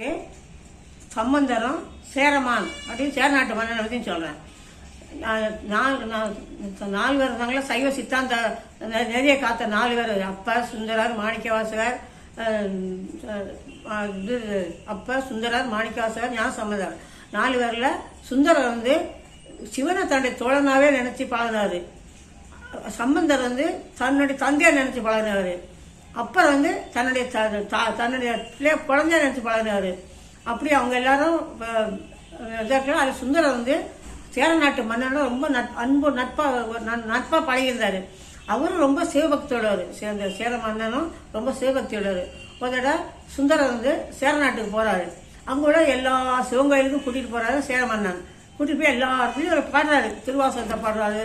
உங்களுக்கு சம்பந்தரம் சேரமான் அப்படின்னு சேரநாட்டு மன்னனை பற்றி சொல்கிறேன் நாலு நான் நாலு பேர் இருந்தாங்களே? சைவ சித்தாந்த நிறைய காத்த நாலு பேர் அப்பா சுந்தரர் மாணிக்கவாசகர் இது அப்பா சுந்தரர் மாணிக்கவாசகர் ஞான சம்பந்தர். நாலு பேரில் சுந்தரர் வந்து சிவனை தன்னுடைய தோழனாவே நினச்சி பழகினார். சம்பந்தர் வந்து தன்னுடைய தந்தையை நினச்சி பழகினார் அப்புறம் வந்து தன்னுடைய தன்னுடைய பிள்ளை குழந்தைய நினச்சி பழகினார். அப்படி அவங்க எல்லாரும் அது சுந்தரம் வந்து சேர நாட்டு மன்னனோட ரொம்ப நட் அன்பு நட்பாக நட்பாக பழகியிருந்தார். அவரும் ரொம்ப சிவபக்தியோடவர் சேர்ந்த சேர மன்னனும் ரொம்ப சிவபக்தியோடவர் ஒரு தடவை சுந்தரம் வந்து சேர நாட்டுக்கு போகிறாரு அங்கூட எல்லா சிவன் கோயிலுக்கும் போகிறாரு போறாரு சேர மன்னன். கூட்டிகிட்டு போய் எல்லா இடத்துலையும் அவர் பாடுறாரு. திருவாசகத்தை பாடுறாரு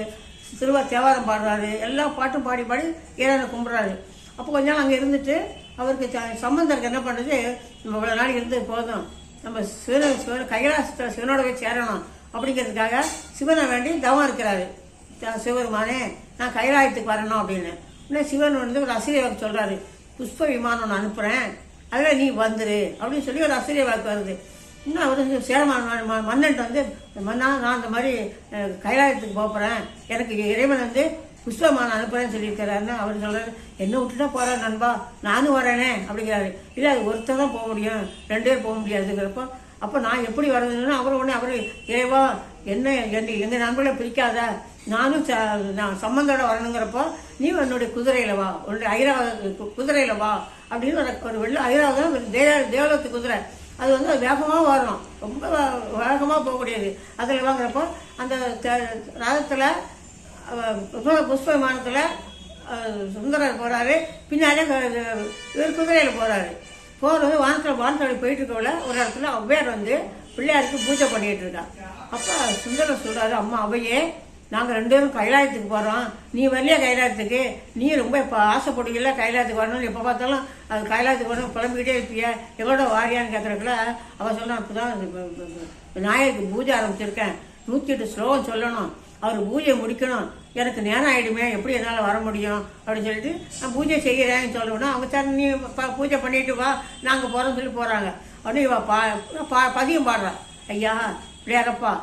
திருவா தேவாரம் பாடுறாரு. எல்லா பாட்டும் பாடி பாடி இறைவனை கும்பிட்றாரு. அப்போ கொஞ்ச நாள் அங்கே இருந்துட்டு அவருக்கு சம்பந்தருக்கு என்ன பண்ணுறது நம்ம இவ்வளோ நாள் இருந்தது போதும். நம்ம சிவன சிவன் கைலாசத்தில் சிவனோட போய் சேரணும் அப்படிங்கிறதுக்காக சிவனை வேண்டி தவம் இருக்கிறாரு. சிவருமானே சிவபெருமானே நான் கைலாயத்துக்கு வரணும் அப்படின்னு. உடனே சிவன் வந்து ஒரு அசிரிய வாக்கு சொல்கிறாரு புஷ்ப விமானம் ஒன்று அனுப்புகிறேன் அதில் நீ வந்துரு அப்படின்னு சொல்லி ஒரு அசிரிய வாக்கு வருது. இன்னும் அவர் சேரமான மன்னன் வந்து மன்னா நான் இந்த மாதிரி கைலாயத்துக்கு போகிறேன் எனக்கு இறைவன் வந்து புஷ்பமான அனுப்புறேன்னு சொல்லியிருக்கிறாருன்னு அவர் சொல்கிறார் என்ன விட்டுட்டா போகிறேன் நண்பா. நானும் வரேனே அப்படிங்கிறாரு. இல்லை அது ஒருத்தர் தான் போக முடியும். ரெண்டு பேர் போக முடியாதுங்கிறப்போ அப்போ நான் எப்படி வரதுன்னா அவர் உடனே அவர் இறைவா என்ன எங்கள் எங்கள் நண்பர்களை பிரிக்காத. நானும் ச- நான் சம்பந்தோட வரணுங்கிறப்போ நீ என்னுடைய குதிரையில் வா. உன்னுடைய ஐராவத குதிரையில் வா. அப்படின்னு ஒரு ஒரு வெள்ள ஐராவதம் ஒரு தேவ தேவலத்து குதிரை. அது வந்து வேகமாக வரும் ரொம்ப வேகமாக போகக்கூடியது. அதில் வாங்குறப்போ அந்த ரதத்தில் புஷ்ப விமானத்தில் சுந்தரர் போகிறாரு பின்னாலே இவர் குதிரையில் போகிறாரு போகிறது வானத்தில் வானத்தோடு போயிட்டு இருக்கவள ஒரு இடத்துல அவ்வேர் வந்து பிள்ளையாருக்கு பூஜை பண்ணிட்டு இருக்கான் அப்போ சுந்தரர் சொல்கிறாரு அம்மா அவையே நாங்கள் ரெண்டு பேரும் கைலாயத்துக்கு போகிறோம் நீ வரலையா கைலாயத்துக்கு? நீ ரொம்ப இப்போ ஆசைப்படுவீங்கள கைலாயத்துக்கு வரணும்னு எப்போ பார்த்தாலும் அது கைலாயத்துக்கு வரணும் புலம்பிக்கிட்டே இருப்பிய. எவ்வளோ வாரியான்னு கேட்குறக்குள்ள அவள் சொன்னான் இப்போ தான் விநாயகருக்கு பூஜை ஆரம்பிச்சிருக்கேன். நூற்றி எட்டு ஸ்லோகம் சொல்லணும். அவர் பூஜையை முடிக்கணும். எனக்கு நேரம் ஆகிடுமே எப்படி என்னால் வர முடியும்? அப்படின்னு சொல்லிட்டு நான் பூஜை செய்கிறேன்னு சொல்லணும்னா அவங்க சார் நீ பூஜை பண்ணிட்டு வா நாங்கள் போகிறோம்னு சொல்லி போகிறாங்க உடனே இவ பா பா பதியம் பாடுறா. ஐயா பிள்ளையாரப்பா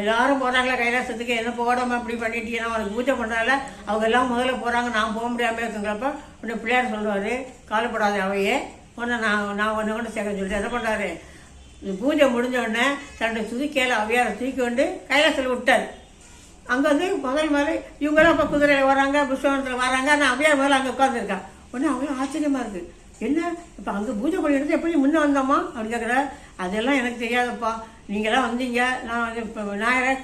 எல்லாரும் போகிறாங்களா கைலாசத்துக்கு. என்ன போடாமல் இப்படி பண்ணிட்டீங்கன்னா அவனுக்கு பூஜை பண்ணுறால அவங்க எல்லாம் முதல்ல போகிறாங்க நான் போக முடியாமல் இருக்குங்கிறப்ப உடனே பிள்ளையார் சொல்லுவார் காலப்படாத அவையே. உடனே நான் நான் ஒன்று கொண்டு சேர்க்க சொல்லிட்டு என்ன பண்ணுறாரு பூஜை முடிஞ்ச உடனே தன்னுடைய துதிக்கையில் அவையாரை தூக்கி கொண்டு கைலாசத்தில் விட்டார். அங்கே வந்து முதல் மாதிரி இவங்களாம் இப்போ குதிரையில் வராங்க புஷ்பத்தில் வராங்க. நான் அப்படியே மேலே அங்கே உட்காந்துருக்கேன் உடனே அவ்வளோ ஆச்சரியமாக இருக்குது என்ன? இப்போ அங்கே பூஜை பண்ணிட்டு எப்படி முன்னே வந்தோமா? அப்படின்னு கேட்குற அதெல்லாம் எனக்கு தெரியாதப்பா. நீங்களாம் வந்தீங்க. நான் வந்து இப்போ விநாயகரை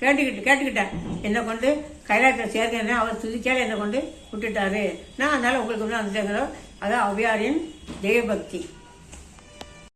கேட்டுக்கிட்டு கேட்டுக்கிட்டேன். என்னை கொண்டு கைலாயத்தில் சேர்க்கிறேன் அவர் துதிக்கால என்னை கொண்டு விட்டுட்டாரு. நான் அதனால் உங்களுக்கு வந்து வந்துட்டேங்கிறோம் அதான் அவ்வையாரின் தெய்வபக்தி.